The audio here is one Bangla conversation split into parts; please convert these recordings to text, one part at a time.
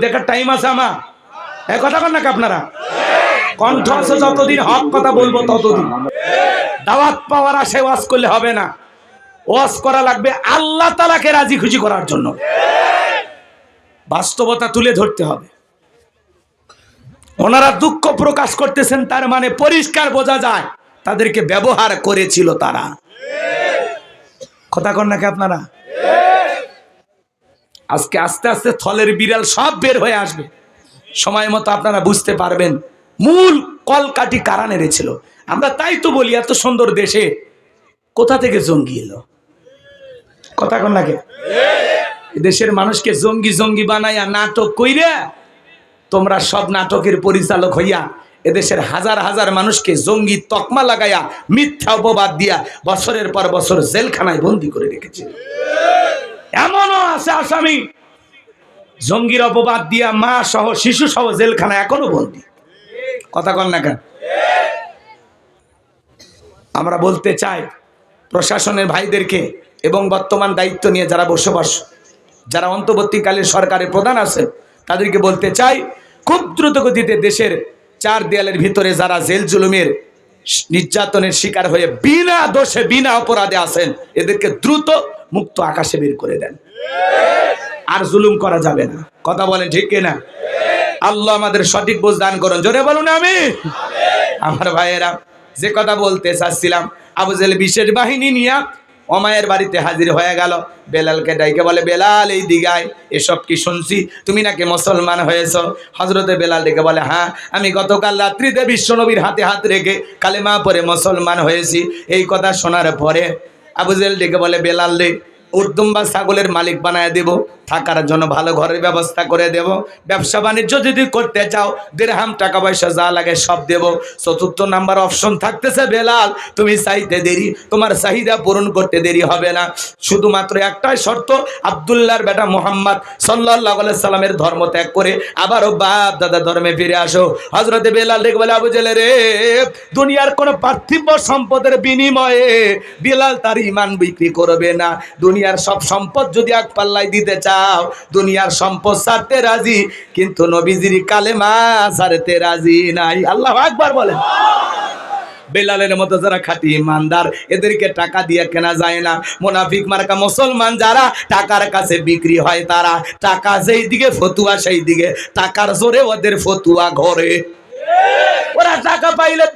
দেখার টাইম আছে আমার। এ কথা কন নাকি আপনারা? কণ্ঠ আছে যতদিন, হক কথা বলব ততদিন। দাওয়াত পাওয়ার আশে ওয়াজ করলে হবে না। ওয়াজ করা লাগবে আল্লাহ তালাকে রাজি খুশি করার জন্য। বাস্তবতা তুলে ধরতে হবে। ওনারা দুঃখ প্রকাশ করতেছেন, তার মানে পরিষ্কার বোঝা যায়, তাদেরকে ব্যবহার করেছিল তারা। কথা কন নাকি আপনারা? আজকে আস্তে আস্তে থলের বিড়াল সব বের হয়ে আসবে। সময় মতো আপনারা বুঝতে পারবেন, মূল কলকাটি কারা নেড়েছিল। আমরা তাই তো বলি, এত সুন্দর দেশে কোথা থেকে জঙ্গি এলো? কথা কন নাকি দেশের মানুষকে জঙ্গি জঙ্গি বানাইয়া নাটক কইরা তোমরা সব নাটকের পরিচালক হইয়া এদেশের হাজার হাজার মানুষকে জঙ্গি তকমা লাগাইয়া মিথ্যা উপবাদ দিয়া বছরের পর বছর জেলখানায় বন্দি করে রেখেছে। এমনও আছে আসামি। জঙ্গির অপবাদ দিয়া মা সহ শিশু সহ জেলখানা এখনও বন্দি কথা কন না কেন? আমরা বলতে চাই, প্রশাসনের ভাইদেরকে এবং বর্তমান দায়িত্ব নিয়ে যারা বসবাস, যারা অন্তর্বর্তীকালীন সরকারের প্রধান আছে তাদেরকে বলতে চাই, খুব দ্রুত গতিতে দেশের চার দেয়ালের ভিতরে যারা জেল জুলুমের নির্যাতনের শিকার হয়ে বিনা দোষে, বিনা অপরাধে আছেন, এদেরকে দ্রুত মুক্ত আকাশে বের করে দেন। আর জুলুম করা যাবে না। কথা বলেন ঠিক কিনা? আল্লাহ আমাদের সঠিক বোঝ দান করুন। জোরে বলুন আমি আমার ভাইয়েরা, যে কথা বলতে চাচ্ছিলাম, আবু জেল বিশেষ বাহিনী নিয়ে অমায়ের বাড়িতে হাজির হয়ে গেল। বেলালকে ডাইকে বলে, বেলাল, এই দিঘায় এসব কি শুনছি? তুমি নাকি মুসলমান হয়েছ? হজরতে বেলাল ডেকে বলে হ্যাঁ আমি গতকাল রাত্রিতে বিশ্বনবীর হাতে হাত রেখে কালেমা পরে মুসলমান হয়েছি। এই কথা শোনার পরে আবুজেল ডেকে বলে, বেলাল রে উর্দুম্বা ছাগলের মালিক বানায় দেব। থাকার জন্য ভালো ঘরের ব্যবস্থা করে দেব। ব্যবসা বাণিজ্য যদি করতে চাও, দেড়হাম টাকা পয়সা যা লাগে সব দেব। চতুর্থ নাম্বার অপশন থাকতেছে বেলাল, তুমি চাইতে দেরি, তোমার চাহিদা পূরণ করতে দেরি হবে না। শুধুমাত্র একটাই শর্ত, আবদুল্লাহর বেটা মোহাম্মদ সাল্লাহ সাল্লামের ধর্ম ত্যাগ করে আবারও বাপ দাদা ধর্মে ফিরে আসো। হজরতে বেলাল রেখে বলে, আবু জেলে রে, দুনিয়ার কোনো পার্থিব সম্পদের বিনিময়ে বেলাল তার ইমান বিক্রি করবে না। দুনিয়ার সব সম্পদ যদি এক পাল্লায় দিতে চাও দুনিয়ার সম্পদ ছাড়তে রাজি, কিন্তু নবীজির কালেমা ছাড়তে রাজি নাই। আল্লাহ আকবার বলেন। বেলালের মতো যারা খাঁটি ইমানদার, এদেরকে টাকা দিয়ে কেনা যায় না। মোনাফিক মার্কা মুসলমান যারা, টাকার কাছে বিক্রি হয় তারা। টাকা যেই দিকে, ফতুয়া সেই দিকে। টাকার জোরে ওদের ফতুয়া ঘরে। ওরা টাকা পাইলে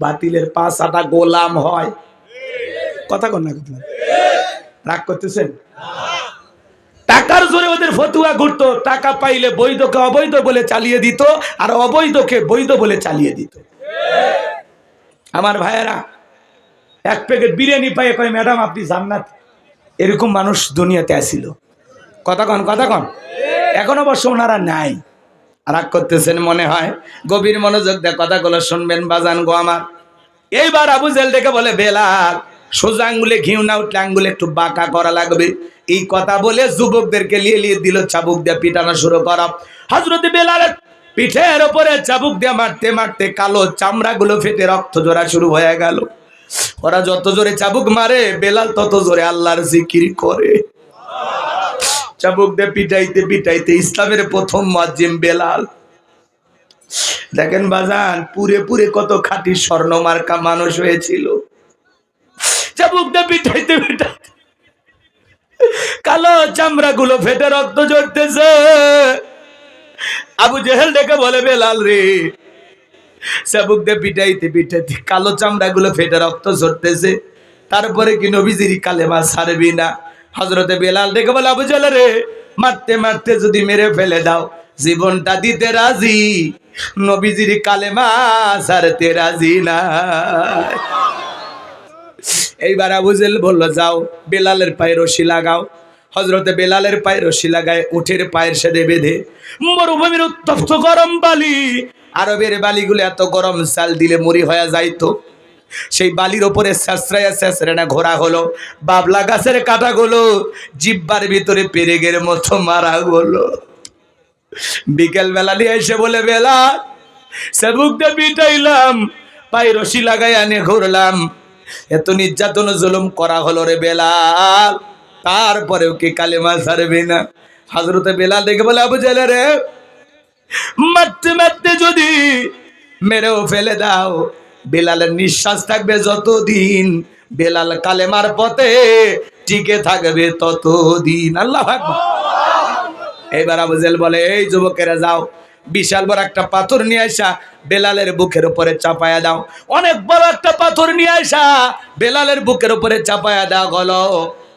বাতিলের পাঁচ আটা গোলাম হয়। কথা কন না, কথা রাগ করতেছেন? টাকার জোরে ওদের ফতুয়া ঘুরতো, টাকা পাইলে বৈধকে অবৈধ বলে চালিয়ে দিত, আর অবৈধকে বৈধ বলে চালিয়ে দিত। আমার ভাইয়েরা, এক প্যাকেট বিরিয়ানি পাইয়ে কয় ম্যাডাম, আপনি জান্নাত। এরকম মানুষ দুনিয়াতে আসিল। কথা কন কথা কন। এখন অবশ্য ওনারা নাই। রাগ করতেছেন মনে হয়। গভীর মনোযোগ দিয়ে কথাগুলো শুনবেন, বাজান গো আমার। এইবার আবু জেল ডেকে বলে, বেলাল, সোজা আঙ্গুলে ঘিউ না, উঠলে আঙ্গুলে একটু বাঁকা করা লাগবে। এই কথা বলে যুবকদেরকে লিয়ে লিয়ে দিল চাবুক দিয়ে পিটানো শুরু করা। হজরত বেলালের পিঠের ওপরে চাবুক দিয়ে মারতে মারতে কালো চামড়াগুলো ফেটে রক্ত জোড়া শুরু হয়ে গেল। ওরা যত জোরে চাবুক মারে, বেলাল তত জোরে আল্লাহর জিকির করে। চাবুক দিয়ে পিটাইতে পিটাইতে ইসলামের প্রথম মজিম বেলাল। দেখেন বাজান, পুরে পুরে কত খাঁটি স্বর্ণ মার্কা মানুষ হয়েছিল। চাবুক দিয়ে পিটাইতে পিটাইতে কালো চামড়া গুলো ফেটে রক্ত ঝরতেছে। আবু জেহেল ডেকে বলে, বেলাল রে চাবুক দিয়ে পিটাইতে পিটাইতে কালো চামড়া গুলো ফেটে রক্ত ঝরতেছে। তারপরে কি নবীজির কালেমা ছাড়বি না? হজরতে বেলাল ডেকে বলে, আবু জেহেল রে, মারতে মারতে যদি মেরে ফেলে দাও, জীবনটা দিতে রাজি? নবীজির কালেমা ছাড়তে রাজি না। এইবার আবুজেল বলল, যাও, বেলালের পায়ে রশি লাগাও। হজরতে বেলালের পায়ে রশি লাগায় উঠের পায়ের সাথে বেঁধে, মরুভূমির উত্তপ্ত গরম বালি। আরবের বালিগুলো এত গরম চাল দিলে মুড়ি হয়ে যাইতো। সেই বালির ওপরে শেষরাইয়া শেষরেনা ঘোরা হলো, বাবলা গাছের কাটাগুলো জিব্বার ভিতরে পেরেগের মতো মারা হলো বিকেল বেলা নিয়ে এসে বলে বেলা সেবুকটা পিটাইলাম পায়ে রশি লাগাই আনে ঘুরলাম। এত নির্যাতন জুলুম করা হলো রে বেলাল। তারপরেও কি কালেমা ছাড়বে না? হাজরতে বেলাল দেখে বলে, আবু জেলে রে, মারতে মারতে যদি মেরেও ফেলে দাও, বেলালের নিঃশ্বাস থাকবে যতদিন, বেলাল কালেমার পথে টিকে থাকবে ততদিন। আল্লাহ এবার আবু জেল বলে, এই যুবকেরা যাও বিশাল বড় একটা পাথর নিয়ে আসা বেলালের বুকের উপরে চাপায়া দাও। অনেক বড় একটা পাথর নিয়ে আসা বেলালের বুকের উপরে চাপায়া দাও গলো।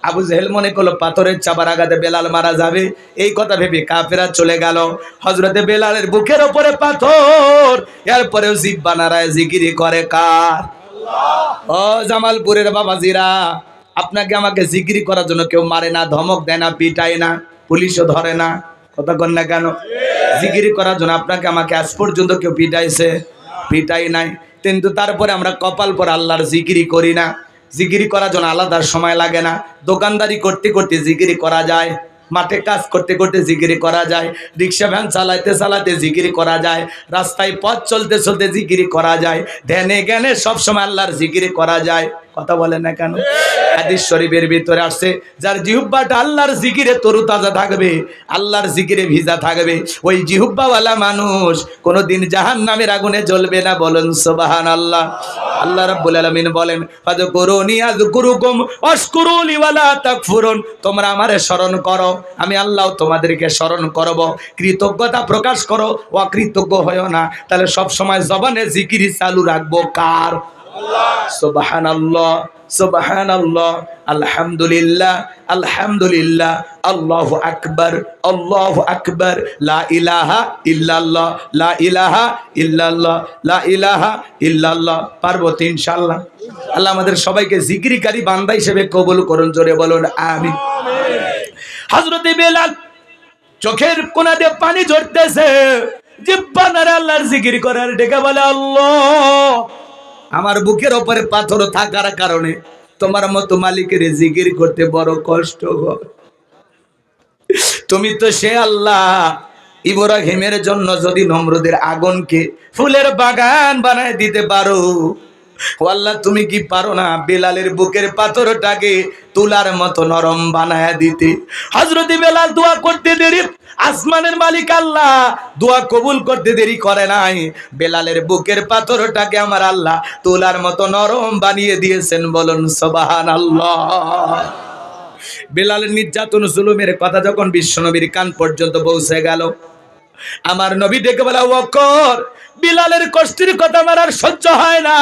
আবু জেহেল মনে করল, পাথরের চাপার আঘাতে বেলাল মারা যাবে। এই কথা ভেবে কাফেরা চলে গেল। হজরতে বেলালের বুকের উপরে পাথর, এরপরেও জিব্বা নারায় জিগিরি করে কার? ও জামালপুরের বাবাজিরা, আপনাকে আমাকে জিগিরি করার জন্য কেউ মারে না, ধমক দেয় না, পিটায় না, পুলিশও ধরে না। কন না কেন? জিকিরি করার জন্য আপনাকে আমাকে আজ পর্যন্ত কেউ পিটাইছে? পিটাই নাই। কিন্তু তারপরে আমরা কপাল পর আল্লাহর জিকিরি করি না। জিকিরি করার জন্য আলাদা সময় লাগে না। দোকানদারি করতে করতে জিকিরি করা যায়। মাঠে কাজ করতে করতে জিকিরি করা যায়। রিক্সা ভ্যান চালাইতে চালাতে জিকিরি করা যায়। রাস্তায় পথ চলতে চলতে জিকিরি করা যায়। ধ্যানে জ্ঞানে সবসময় আল্লাহর জিকিরি করা যায়। কথা বলে না কেন? হাদিস শরীফের ভিতরে আসছে, যার জিহুব্বাটা আল্লাহর জিকিরে তরু তাজা থাকবে, আল্লাহর জিকিরে ভিজা থাকবে। ওই জিহুব্বাওয়ালা মানুষ কোনোদিন জাহান নামের আগুনে জ্বলবে না, বলেন সুবাহান আল্লাহ আল্লাহ রাব্বুল আলামিন বলেন ফাযকুরুনি আযকুরুকুম ওয়াশকুরুলি ওয়ালা তাকফুরুন। তোমরা আমারে স্মরণ করো, আমি আল্লাহ তোমাদেরকে স্মরণ করব। কৃতজ্ঞতা প্রকাশ করো, অকৃতজ্ঞ হয়ো না। তাহলে সব সময় জবানে জিকিরি চালু রাখব কার? সুবাহান আল্লাহ আল্লাহ আলহামদুলিল্লাহ আলহামদুলিল্লাহ, আল্লাহ আকবর আল্লাহ আকবর, লা ইলাহা ইল্লাল্লাহ, লা ইলাহা ইল্লাল্লাহ, লা ইলাহা ইল্লাল্লাহ, পারব তো ইনশাল্লাহ আল্লাহ আমাদের সবাইকে জিকিরিকারী বান্দা হিসেবে কবুল করুন, জোরে বলুন, আমিন। হজরতে বেলাল চোখের কোনা দিয়ে পানি ঝরতেছে জিব্বানার আল্লাহর জিকির করার ডেকে বলে, আল্লাহ আমার বুকের ওপরে পাথর থাকার কারণে তোমার মতো মালিকের জিগির করতে বড় কষ্ট হয়। তুমি তো সে আল্লাহ ইব্রাহিমের জন্য যদি নম্রদের আগুনকে ফুলের বাগান বানায় দিতে পারো। আল্লাহ, তুমি কি পারো না বেলালের বুকের পাথরটাকে তুলার মতো নরম বানায় দিতে? হজরতি বেলাল দোয়া করতে দেরি, আসমানের মালিক আল্লাহ দোয়া কবুল করতে দেরি করে নাই। বেলালের বুকের পাথরটাকে আমার আল্লাহ তুলার মতো নরম বানিয়ে দিয়েছেন, বলুন সবাহান আল্লাহ বেলালের নির্যাতন, জুলুমের কথা যখন বিশ্বনবীর কান পর্যন্ত পৌঁছে গেল আমার নবী ডেকে বলা ওকর বিলালের কষ্টের কথা আমার আর সহ্য হয় না।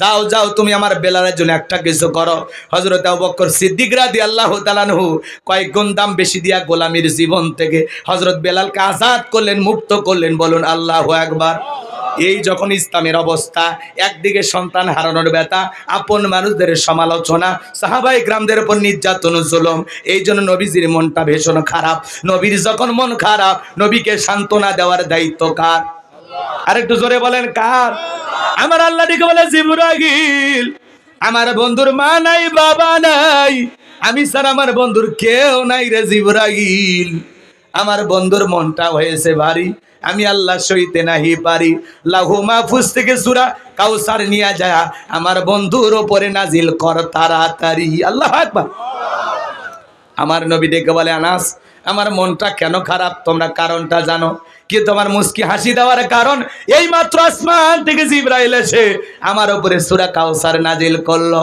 যাও যাও, তুমি আমার বেলালের জন্য একটা কিছু করো। হজরত বক্কর সিদ্দিক রাদি আল্লাহ তালানহু কয়েক গুণ দাম বেশি দিয়া গোলামীর জীবন থেকে হজরত বেলালকে আজাদ করলেন, মুক্ত করলেন। বলুন, আল্লাহ একবার এই যখন ইসলামের অবস্থা, একদিকে সন্তান হারানোর ব্যথা, আপন মানুষদের সমালোচনা সাহাবাই গ্রামদের উপর নির্যাতন জুলুম, এই জন্য নবীজির মনটা ভীষণ খারাপ। নবীর যখন মন খারাপ, নবীকে সান্ত্বনা দেওয়ার দায়িত্ব কার? আর একটু জোরে বলেন, কার? আমার আল্লাহ দিকে বলে জিবরাগিল আমার বন্ধুর মা নাই, বাবা নাই। আমি স্যার আমার বন্ধুর কেউ নাই রে জিবরাগিল আমার বন্ধুর মনটা হয়েছে ভারী, আমি আল্লাহ সইতে নাহি পারি। লাহু মাহফুজ থেকে সুরা কাউসার নিয়ে যায়, আমার বন্ধুর ওপরে নাজিল কর তাড়াতাড়ি। আল্লাহ আকবার। আমার নবী ডেকে বলে, আনাস, আমার মনটা কেন খারাপ? তোমরা কারণটা জানো। কি তোমার মুস্কি হাসি দেওয়ার কারণ? এই মাত্র আসমান থেকে জিব্রাইল এসে আমার উপরে সুরা কাউসার নাজিল করল।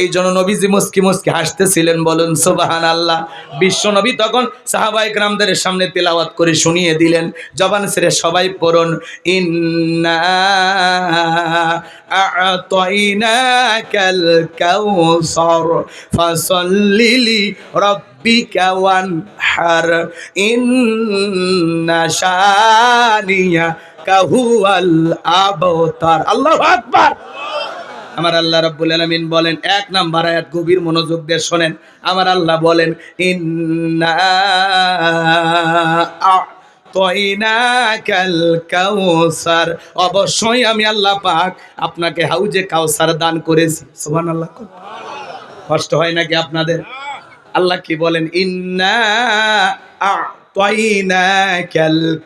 এই জন্য নবীজি মুস্কি মুস্কি হাসতেছিলেন, বলুন সোবাহান আল্লাহ বিশ্ব নবী তখন সাহাবাইক রামদের সামনে তেলাওয়াত করে শুনিয়ে দিলেন, জবান সেরে সবাই পড়ুন, ইন্না আ'তাইনাকাল কাউসার, ফাসাল্লি রাব্বিকা ওয়ানহার, ইন্না শানিয়াকা হুয়াল আবতার। আল্লাহু আকবার। আমার আল্লাহ রাব্বুল আলামিন বলেন, এক নাম্বার আয়াত গভীর মনোযোগ দিয়ে শোনেন। আমার আল্লাহ বলেন, ইন্না কাউসার। অবশ্যই আমি আল্লাহ পাক আপনাকে হাউজে কাউসার দান করেছি। সুবহানাল্লাহ। কষ্ট হয় নাকি আপনাদের? আল্লাহ কি বলেন, ইন্না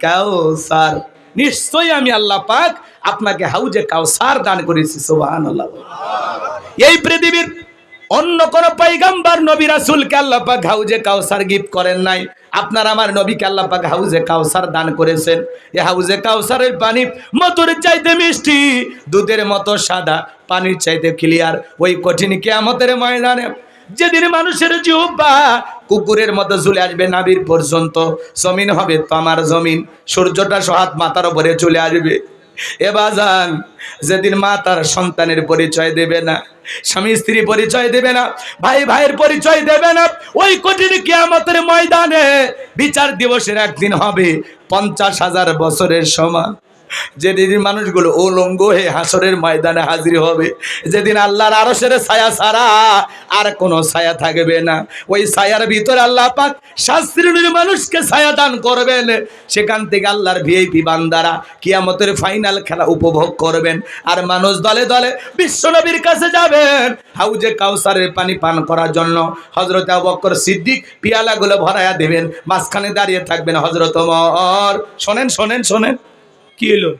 কাউসার। নিশ্চয়ই আমি আল্লাহ পাক আপনাকে হাউজে কাউসার দান করেছি, সুবহানাল্লাহ। এই পৃথিবীর অন্য কোন পাইগাম্বার নবী রাসূলকে আল্লাহ পাক হাউজে কাউসার গিফট করেন নাই। আপনার আমার নবীকে আল্লাহ পাক হাউজে কাউসার দান করেছেন। এই হাউজে কাউসারের পানি মধুর চাইতে মিষ্টি, দুধের মতো সাদা, পানির চাইতে ক্লিয়ার ওই কঠিন কিয়ামতের ময়দানে যেদিন মানুষের জিহ্বা কুকুরের মতো ঝুলে আসবে নাবির পর্যন্ত, জমিন হবে তো আমার জমিন, সূর্যটা সহাত মাথার উপরে চলে আসবে। এ যেদিন মা তার সন্তানের পরিচয় দেবে না, স্বামী স্ত্রী পরিচয় দেবে না, ভাই ভাইয়ের পরিচয় দেবে না, ওই কঠিন কিয়ামতের ময়দানে বিচার দিবসের একদিন হবে পঞ্চাশ হাজার বছরের সমান। যেদিন মানুষগুলো উলঙ্গ হয়ে হাসরের ময়দানে হাজির হবে। যেদিন আল্লাহর আরশের ছায়া ছাড়া আর কোনো ছায়া থাকবে না। ওই ছায়ার ভিতরে আল্লাহ পাক শাস্ত্রীয় মানুষকে ছায়া দান করবেন। সেখান থেকে আল্লাহর ভিআইপি বান্দারা কিয়ামতের ফাইনাল খেলা উপভোগ করবেন। আর মানুষ দলে দলে বিশ্বনবীর কাছে যাবেন হাউজে কাউসারের পানি পান করার জন্য। হজরত আবক্কর সিদ্দিক পিয়ালাগুলো ভরায়া দেবেন, মাঝখানে দাঁড়িয়ে থাকবেন হজরত ওমর। শোনেন শোনেন শোনেন। কি এলো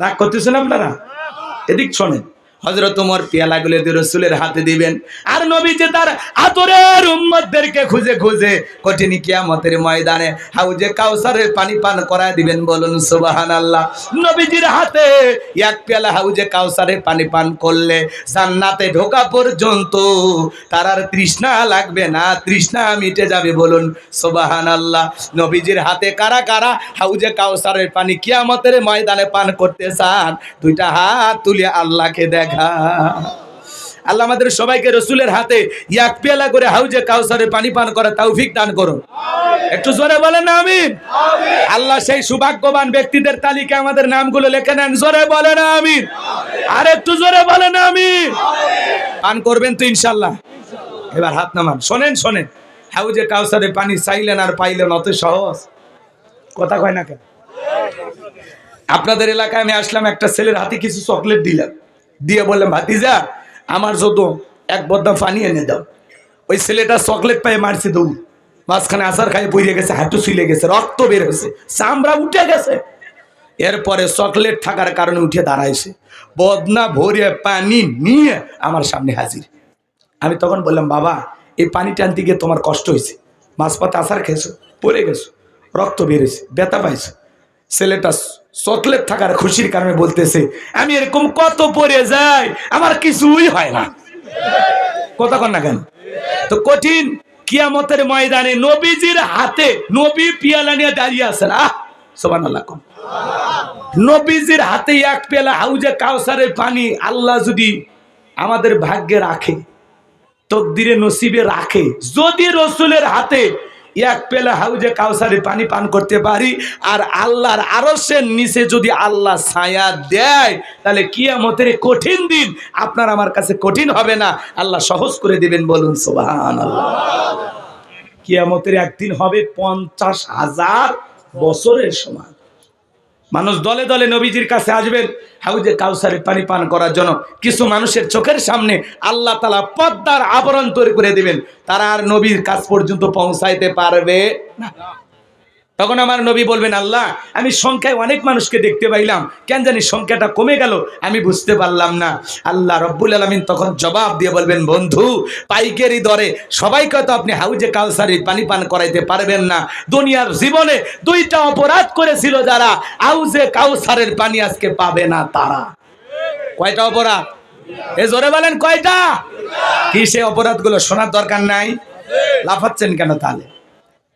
রাগ করতেছেন আপনারা? এদিক শোনেন। হজরত উমর পেয়ালাগুলো দিয়ে রসুলের হাতে দিবেন। আর নবী যে তার আতরের উম্মতদেরকে খুঁজে খুঁজে কঠিন কিয়ামতের ময়দানে হাউজে কাউসারের পানি পান করায় দিবেন বলুন সুবাহান আল্লাহ নবীজির হাতে এক পেয়ালা হাউজে কাউসারের পানি পান করলে জান্নাতে ঢোকা পর্যন্ত তার আর তৃষ্ণা লাগবে না, তৃষ্ণা মিটে যাবে বলুন সুবাহান আল্লাহ নবীজির হাতে কারা কারা হাউজে কাউসারের পানি কিয়ামতের ময়দানে পান করতে চান, দুইটা হাত তুলে আল্লাহকে দেখা আল্লাহ আমাদের সবাইকে রসুলের হাতে এক পেলা করে হাউজে কাউসারের পানি পান করে তৌফিক দান করুন। একটু জোরে বলেন না আমি আল্লাহ সেই সৌভাগ্যবান ব্যক্তিদের তালিকা আমাদের নামগুলো লিখে নেন। জোরে বলেন আমি আর একটু জোরে বলেন আমি পান করবেন তো ইনশাল্লাহ এবার হাত নামান। শোনেন শোনেন। হাউজে কাউসারে পানি চাইলেন আর পাইলেন, অত সহজ। কথা কয় না কেন? আপনাদের এলাকায় আমি আসলাম, একটা ছেলের হাতে কিছু চকলেট দিলাম। দিয়ে বললাম ভাতিজা, আমার যত এক বদনা পানি এনে দাও। ওই ছেলেটা চকলেট পায়ে মারছে দৌড়। মাঝখানে আসার খাই পড়ে গেছে, হাঁটু ছিলে গেছে, রক্ত বের হয়েছে, চামড়া উঠে গেছে। এরপরে চকলেট থাকার কারণে উঠে দাঁড়াইছে। বদনা ভরে পানি নিয়ে আমার সামনে হাজির। আমি তখন বললাম, বাবা, এই পানি টানতে গিয়ে তোমার কষ্ট হয়েছে। মাঝপথে আসার খেয়েছো, পড়ে গেছো, রক্ত বেড়েছে ব্যথা পাইছো। ছেলেটা চকলেট থাকার খুশির কারণে বলতেছে, আমি এরকম কত পড়ে যাই, আমার কিছুই হয় না। কথা কন না কেন? তো কঠিন কিয়ামতের ময়দানে নবীজির হাতে নবী পিয়ালা নিয়ে দাঁড়িয়ে কন নবীজির হাতে এক পেলা পানি আল্লাহ যদি আমাদের ভাগ্যে রাখে, তকদিরে নসিবে রাখে, যদি রসুলের হাতে এক পেলে হাউজে কাউসারে পানি পান করতে পারি, আর আল্লাহর আরসের নিচে যদি আল্লাহ ছায়া দেয়, তাহলে কিয়ামতের কঠিন দিন আপনার আমার কাছে কঠিন হবে না। আল্লাহ সহজ করে দিবেন বলুন সোহান আল্লাহ কিয়ামতের একদিন হবে পঞ্চাশ হাজার বছরের সমান। মানুষ দলে দলে নবীজির কাছে আসবেন। হাউজে কাউসারে পানি পান করার জন্য কিছু মানুষের চোখের সামনে আল্লাহ তালা পদ্মার আবরণ তৈরি করে দিবেন। তারা আর নবীর কাছ পর্যন্ত পৌঁছাইতে পারবে না। তখন আমার নবী বলবেন, আল্লাহ, আমি সংখ্যায় অনেক মানুষকে দেখতে পাইলাম। কেন জানি সংখ্যাটা কমে গেল, আমি বুঝতে পারলাম না। আল্লাহ রব্বুল আলমিন তখন জবাব দিয়ে বলবেন, বন্ধু, পাইকারি দরে সবাইকে তো আপনি হাউজে কাউসারি পানি পান করাইতে পারবেন না। দুনিয়ার জীবনে দুইটা অপরাধ করেছিল যারা, হাউজে কাউসারের পানি আজকে পাবে না তারা। কয়টা অপরাধ? এ জোরে বলেন, কয়টা? কি সে অপরাধগুলো শোনার দরকার নাই? লাফাচ্ছেন কেন তাহলে?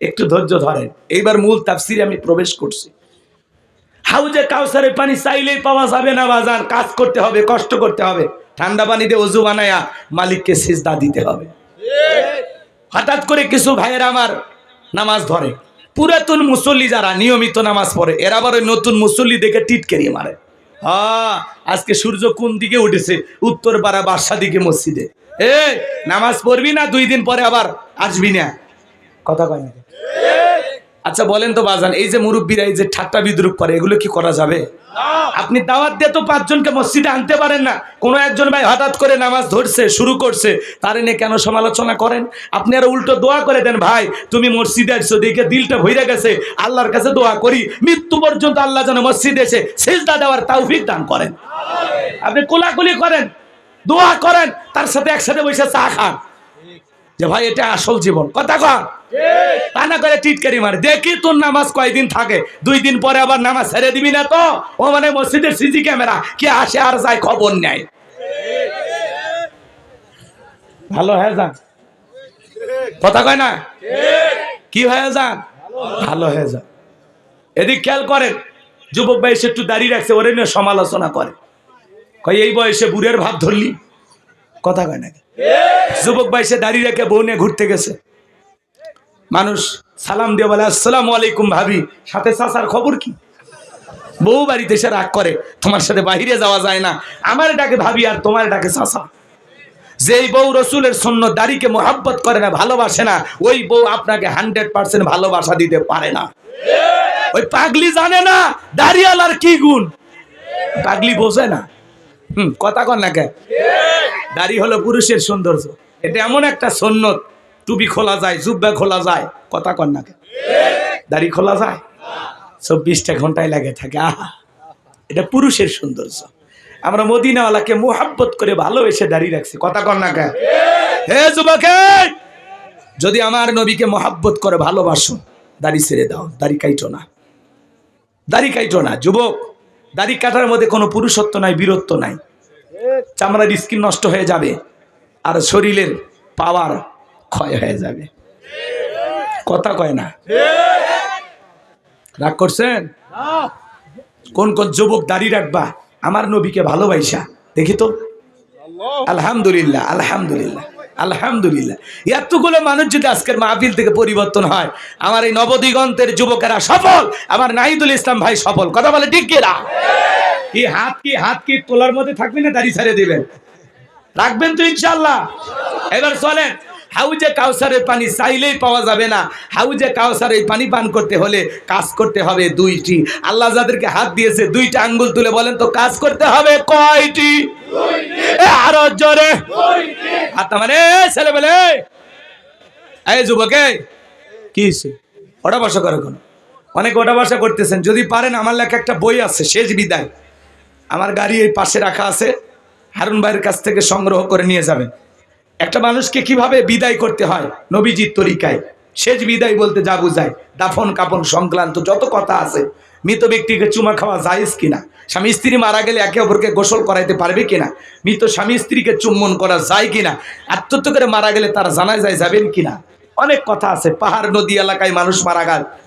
একটু ধৈর্য ধরেন। এইবার মূল তাফসিরে আমি প্রবেশ করছি। হাউজে কাউসারে পানি চাইলেই পাওয়া যাবে না বাজার, কাজ করতে হবে, কষ্ট করতে হবে। ঠান্ডা পানি দিয়ে অজু বানায়া মালিককে সিজদা দিতে হবে। হঠাৎ করে কিছু ভাইয়েরা আমার নামাজ ধরে। পুরাতন মুসল্লি যারা, নিয়মিত নামাজ পড়ে, এরা আবার ওই নতুন মুসল্লি দেখে টিটকেরিয়ে মারে। হ্যাঁ আজকে সূর্য কোন দিকে উঠেছে? উত্তর পাড়া বাসা দিকে মসজিদে। এ নামাজ পড়বি না, দুই দিন পরে আবার আসবি না। কথা কয় নাকি আচ্ছা বলেন তো বাজান, এই যে মুরব্বীরা, এই যে ঠাট্টা বিদ্রুপ করে, এগুলো কি করা যাবে? আপনি দাওয়াত দিয়ে তো পাঁচজনকে মসজিদে আনতে পারেন না। কোনো একজন ভাই হঠাৎ করে নামাজ ধরছে, শুরু করছে, তার এনে কেন সমালোচনা করেন? আপনি আরও উল্টো দোয়া করে দেন, ভাই, তুমি মসজিদে আসছো, দেখে দিলটা ভইরে গেছে। আল্লাহর কাছে দোয়া করি, মৃত্যু পর্যন্ত আল্লাহ যেন মসজিদে এসে সেজদা দেওয়ার তৌফিক দান করেন। আপনি কোলাকুলি করেন, দোয়া করেন, তার সাথে একসাথে বসে চা খান। যে ভাই এটা আসল জীবন। কথা কন। তা না করে টিটকারি মারে। দেখি তোর নামাজ কয়দিন থাকে। দুই দিন পরে আবার নামাজ ছেড়ে দিবি না তো? ও মানে মসজিদের সিসি ক্যামেরা। কি আসে আর যায় খবর নেয়। ভালো হয়ে যান কথা কয় না? কি হয়ে যান ভালো হয়ে যান এদিক খেয়াল করেন যুবক বয়স একটু দাঁড়িয়ে রাখছে ওরে নিয়ে সমালোচনা করে। কয় এই বয়সে বুড়ের ভাব ধরলি? কথা কয় নাকি? যুবক বয়সে দাঁড়িয়ে রেখে বউ নিয়ে ঘুরতে গেছে। মানুষ সালাম দিয়ে বলে, আসসালাম আলাইকুম ভাবি, সাথে চাচার খবর কি? বউ বাড়িতে এসে রাগ করে, তোমার সাথে বাইরে যাওয়া যায় না, আমার ডাকে ভাবি আর তোমার ডাকে চাচা। যেই বউ রসুলের সৈন্য দাড়িকে মোহাব্বত করে না, ভালোবাসে না, ওই বউ আপনাকে হান্ড্রেড পার্সেন্ট ভালোবাসা দিতে পারে না। ওই পাগলি জানে না দাড়িয়ালার কি গুণ। পাগলি বোঝে না। হুম, কথা কর না কে? দাড়ি হলো পুরুষের সৌন্দর্য। এটা এমন একটা সন্ন্যত। টুপি খোলা যায়, জুব্বা খোলা যায়, কথা না দাড়ি খোলা যায়? চব্বিশটা ঘন্টায় লাগে থাকে। আহা, এটা পুরুষের সৌন্দর্য। আমরা মদিনাওয়ালাকে মোহাব্বত করে ভালোবেসে দাঁড়িয়ে রাখছি, কথা কর না কে হে যুবকে, যদি আমার নবীকে মোহাব্বত করে ভালোবাসো, দাড়ি ছেড়ে দাও, দাড়ি কাইটো না। দাড়ি কাইটো না, যুবক। দাড়ি কাটার মধ্যে কোনো পুরুষত্ব নাই, বীরত্ব নাই। চামড়ার স্কিন নষ্ট হয়ে যাবে আর শরীরের পাওয়ার ক্ষয় হয়ে যাবে। কথা কয় না? রাগ করছেন? কোন কোন যুবক দাড়ি রাখবা, আমার নবীকে ভালোবাসা। দেখি তো। আলহামদুলিল্লাহ আলহামদুলিল্লাহ আলহামদুলিল্লাহ। এতগুলো মানুষ যদি আজকের মাহফিল থেকে পরিবর্তন হয়, আমার এই নবদিগন্তের যুবকেরা সফল, আমার নাহিদুল ইসলাম ভাই সফল। কথা বলে ঠিক কিনা? কি হাত কি হাত কি তোলার মধ্যে থাকবে না দাড়ি ছেড়ে দিবেন? রাখবেন তো ইনশাল্লাহ এবার চলেন, হাউজে কাউসারের পানি চাইলেই পাওয়া যাবে না। হাউজে কাউসারের পানি পান করতে হলে কাজ করতে হবে দুইটি। আল্লাহ যাদেরকে হাত দিয়েছে দুইটা আঙ্গুল তুলে বলেন তো, কাজ করতে হবে কয়টি? আরও জোরে। হাত মানে ছেলে বলে এই যুবকে, কি ওটা বসা করে কোনো অনেক ওটা বসা করতেছেন, যদি পারেন, আমার লেখা একটা বই আছে, শেষ বিদায়। আমার গাড়ি এই পাশে রাখা আছে, হারুন ভাইয়ের কাছ থেকে সংগ্রহ করে নিয়ে যাবেন। একটা মানুষকে কীভাবে বিদায় করতে হয় নবীজির তরিকায়? শেষ বিদায় বলতে যা বুঝায়, দাফন, কাপন, সংক্রান্ত যত কথা আছে, মৃত ব্যক্তিকে চুমা খাওয়া জায়েজ কিনা? স্বামী স্ত্রী মারা গেলে একে অপরকে গোসল করাইতে পারবে কিনা? মৃত স্বামী স্ত্রীকে চুম্বন করা যায় কিনা? আত্মত্য করে মারা গেলে তারা জানা যায় যাবেন কিনা? অনেক কথা আছে, পাহাড়, নদী এলাকায় মানুষ মারা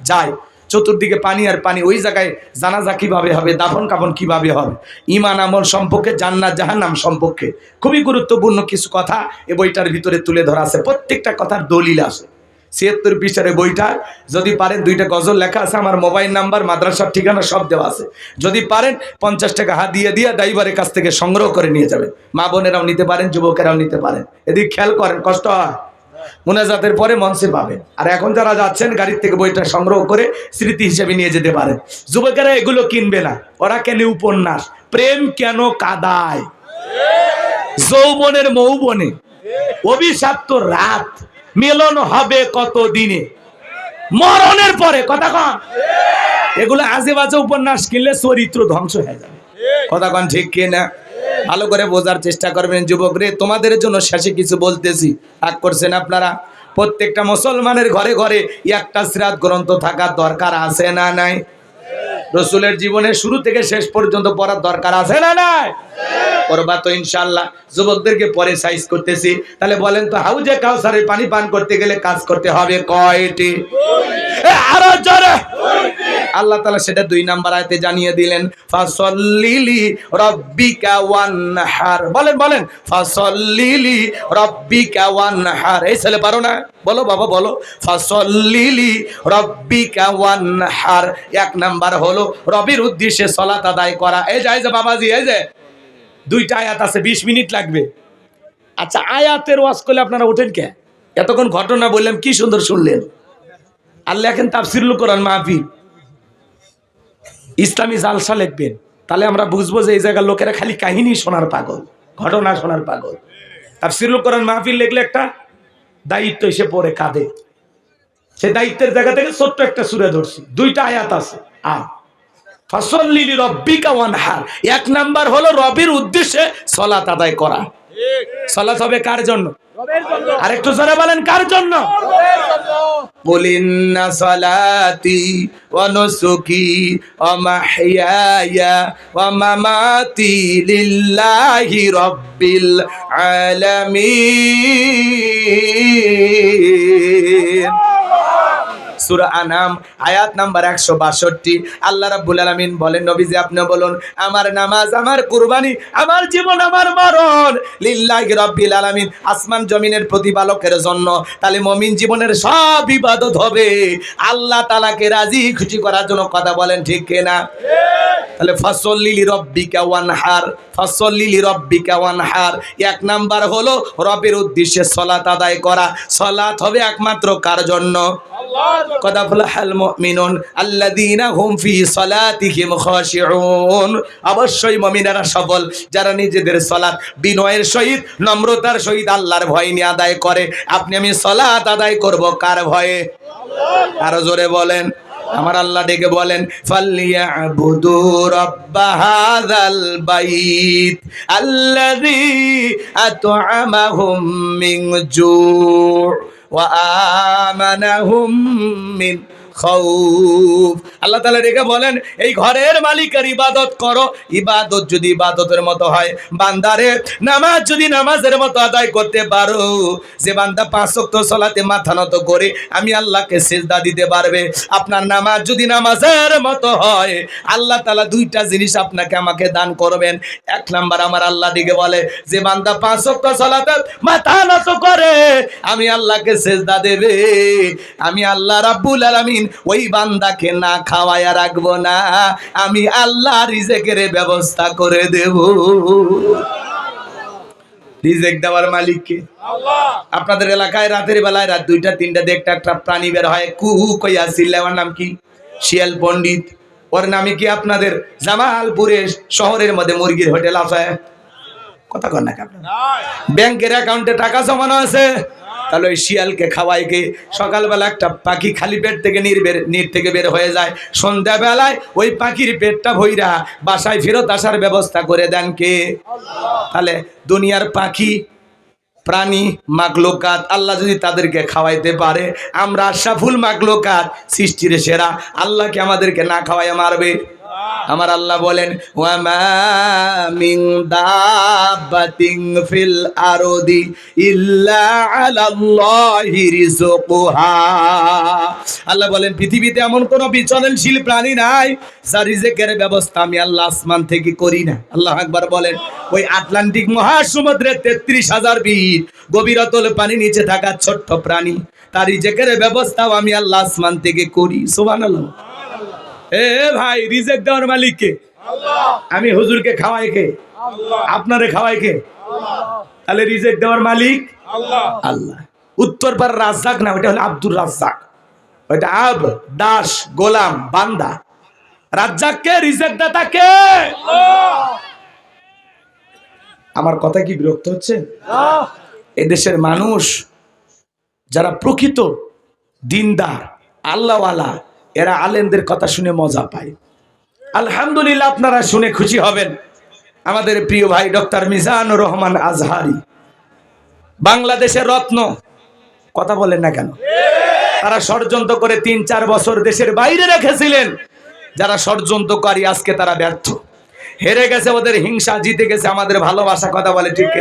যায়। চতুর্দিকে পানি আর পানি, ওই জায়গায় জানাজা কীভাবে হবে, দাফন কাফন কীভাবে হবে? ইমান আমল সম্পর্কে, জান্নাত জাহান্নাম সম্পর্কে। খুবই গুরুত্বপূর্ণ কিছু কথা এ বইটার ভিতরে তুলে ধরা আছে। প্রত্যেকটা কথার দলিল আছে। ছিয়াত্তর এই বইটা, যদি পারেন দুইটা গজল লেখা আছে, আমার মোবাইল নাম্বার, মাদ্রাসার ঠিকানা, সব দেওয়া আছে। যদি পারেন পঞ্চাশ টাকা হাত দিয়ে দিয়ে ড্রাইভারের কাছ থেকে সংগ্রহ করে নিয়ে যাবেন। মা বোনেরাও নিতে পারেন, যুবকেরাও নিতে পারেন। এদিকে খেয়াল করেন, কষ্ট হয়। মোনাজাতের পরে মঞ্চে পাবেন আর এখন যারা যাচ্ছেন, গাড়ির থেকে বইটা সংগ্রহ করে স্মৃতি হিসেবে নিয়ে যেতে পারেন যুবকেরা এগুলো কিনবে না। ওরা কেন উপন্যাস। প্রেম কেন কাদায়? যৌবনের মৌবনে। অভিশাপ্ত রাত। মিলন হবে কত দিনে মরণের পরে, কথা কন। এগুলো আজে বাজে উপন্যাস কিনলে চরিত্র ধ্বংস হয়ে যাবে। কথা কন ঠিক কিনা? ভালো করে বোঝার চেষ্টা করবেন যুবক রে তোমাদের জন্য শেষে কিছু বলতেছি। রাগ করছেন আপনারা? প্রত্যেকটা মুসলমানের ঘরে ঘরে একটা সিরাত গ্রন্থ থাকার দরকার আছে না নাই? রসুলের জীবনের শুরু থেকে শেষ পর্যন্ত পড়ার দরকার আছে না নাই? করবা তো ইনশাল্লাহ যুবকদেরকে পরে সাইজ করতেছি। তাহলে বলেন তো হাউজে কাউসারের পানি পান করতে গেলে কাজ করতে হবে কয়টি? আরও জোরে। আল্লাহ তালা সেটা দুই নাম্বার আয়তে জানিয়ে দিলেন, ফাসল্লিলি রব্বিকা ওয়ানহার। বলেন বলেন, ফাসল্লিলি রব্বিকা ওয়ানহার। এই ছেলে পারো না? বলো বাবা, বলো। ফাসল্লিলি রব্বিকা ওয়ানহার। এক নাম্বার হলো রবির উদ্দেশ্যে সলাত আদায় করা। এই যে এই যে বাবাজি, এই যে, দুইটা আয়াত আছে, বিশ মিনিট লাগবে। আচ্ছা আয়াতের ওয়াজ করলে আপনারা ওঠেন কে? এতক্ষণ ঘটনা বললাম, কি সুন্দর শুনলেন? আল্লাহ এখন তাফসিরুল কোরআন মাহফিল। ইসলামী জালসা লিখবেন। তাহলে আমরা বুঝব যে এই জায়গার লোকেরা খালি কাহিনী শোনার পাগল, ঘটনা শোনার পাগল। তাফসিরুল কোরআন মাহফিল লিখলে একটা দায়িত্ব এসে পড়ে কাঁধে। সে দায়িত্বের জায়গা থেকে ছোট্ট একটা সুরে ধরছি। দুইটা আয়াত আছে। আ ফসল্লিলি রব্বিকা ওয়ানহার। এক নাম্বার হলো রবির উদ্দেশ্যে সলা আদায় করা। সলা হবে কার জন্য? আরেকটু জোরে বলেন কার জন্য? অমামাতি লিল্লাহি আলামিন সূরা আনাম আয়াত নাম্বার একশো বাষট্টি। আল্লাহ রাব্বুল আলামিন বলেন, নবীজি আপনি বলুন, আমার নামাজ, আমার কুরবানি, আমার জীবন, আমার মরণ, লিল্লাহি রাব্বিল আলামিন, আসমান জমিনের প্রতিপালকের জন্য। তাহলে মমিন জীবনের সব ইবাদত হবে। আল্লাহ তাআলাকে রাজি, খুশি করার জন্য কথা বলেন, ঠিক কিনা তাহলে ফসল লিলি রব্বিকা ওয়ানহার ফসল লিলি রব্বিকা ওয়ানহার। এক নাম্বার হলো রবের উদ্দেশ্যে সলাত আদায় করা। সলাত হবে একমাত্র কার জন্য। কথা বলে, হাল মুমিনুন আল্লাযীনা হুম ফি সালাতিহিম খাশিউন। অবশ্যই মুমিনেরা সফল, যারা নিজেদের সালাত বিনয়ের সহিত, নম্রতার সহিত আল্লাহর ভয় নিয়ে আদায় করে। আপনি, আমি সালাত আদায় করব কার ভয়ে? আরও জোরে বলেন, আমার আল্লাহ ডেকে বলেন ফাল্লিয়াবুদু রাব্বা হাযাল বাইত আল্লাযী আত'আমাহুম মিন জু' وآمنهم من আল্লাহ তাআলা রেখে বলেন, এই ঘরের মালিকের ইবাদত করো। ইবাদত যদি ইবাদতের মতো হয়, বান্দারে নামাজ যদি নামাজের মতো আদায় করতে পারো। যে বান্দা পাঁচ ওয়াক্ত সালাতে মাথা নত করে, আমি আল্লাহকে সেজদা দিতে পারবে। আপনার নামাজ যদি নামাজের মতো হয়, আল্লাহ তাআলা দুইটা জিনিস আপনাকে আমাকে দান করবেন। এক নাম্বার আমার আল্লাহ দিকে বলে, যে বান্দা পাঁচ ওয়াক্ত সালাতে মাথা নত করে, আমি আল্লাহকে সেজদা দেবে। আমি আল্লাহ রাব্বুল আলামিন ওই বান্দাকে না খাওয়ায়া রাখব না। আমি আল্লাহ রিজেকের ব্যবস্থা করে দেব। রিজেক দেওয়ার মালিককে আপনাদের এলাকায় রাতের বেলায় রাত দুইটা, তিনটা দেখতে একটা প্রাণী বের হয়। কুহু কইয়া সিল্লাওয়ার নাম কি? শিয়াল পণ্ডিত। ওর নামে কি আপনাদের জামালপুরে শহরের মধ্যে মুরগির হোটেল আছে? কথা? ব্যাংকের অ্যাকাউন্টে টাকা জমানো আছে, তাহলে ওই শিয়ালকে খাওয়াই কে? সকালবেলা একটা পাখি খালি পেট থেকে নির বের নির থেকে বের হয়ে যায়। সন্ধ্যাবেলায় ওই পাখির পেটটা ভইরা বাসায় ফেরত আসার ব্যবস্থা করে দেন কে? তাহলে দুনিয়ার পাখি, প্রাণী মাগলোকাত আল্লাহ যদি তাদেরকে খাওয়াইতে পারে, আমরা আশাফুল মাগলোকাত সৃষ্টির সেরা আল্লাহকে আমাদেরকে না খাওয়াই মারবে? আমার আল্লাহ বলেন মিন দাব্বাতিন ফিল আরদি ইল্লা আল্লাহ বলেন, পৃথিবীতে এমন কোন বিচরণশীল প্রাণী নাই, যার রিজেকের ব্যবস্থা আমি আল্লাহ আসমান থেকে করি না। আল্লাহ একবার বলেন, ওই আটলান্টিক মহাসমুদ্রের তেত্রিশ হাজার ফিট গভীরতল পানি নিচে থাকা ছোট্ট প্রাণী, তার রিজেকের ব্যবস্থাও আমি আল্লাহ আসমান থেকে করি। সুবহানাল্লাহ। এ ভাই রিজেক দেওয়ার মালিক কে? আমি হুজুরকে খাওয়াই কে? আপনারে খাওয়াই কে? তাহলে রিজেক দেওয়ার মালিক? আল্লাহ। উত্তর পার রাজ্জাক না ওটা হলো আব্দুর রাজ্জাক। ওইটা আব, দাস, গোলাম, বান্দা। রাজ্জাক কে রিজেক দাতা কে? আমার কথা কি বিরক্ত হচ্ছে? এদেশের মানুষ যারা প্রকৃত দিনদার, আল্লাহওয়ালা এরা আলেমদের কথা শুনে মজা পায়। আলহামদুলিল্লাহ আপনারা শুনে খুশি হবেন। আমাদের প্রিয় ভাই ডক্টর মিজানুর রহমান আজহারি। বাংলাদেশের রত্ন, কথা বলেন না কেন? তারা ষড়যন্ত্র করে তিন চার বছর দেশের বাইরে রেখেছিলেন। যারা ষড়যন্ত্রকারী আজকে তারা ব্যর্থ। হেরে গেছে ওদের হিংসা, জিতে গেছে আমাদের ভালোবাসা, কথা বলে ঠিক?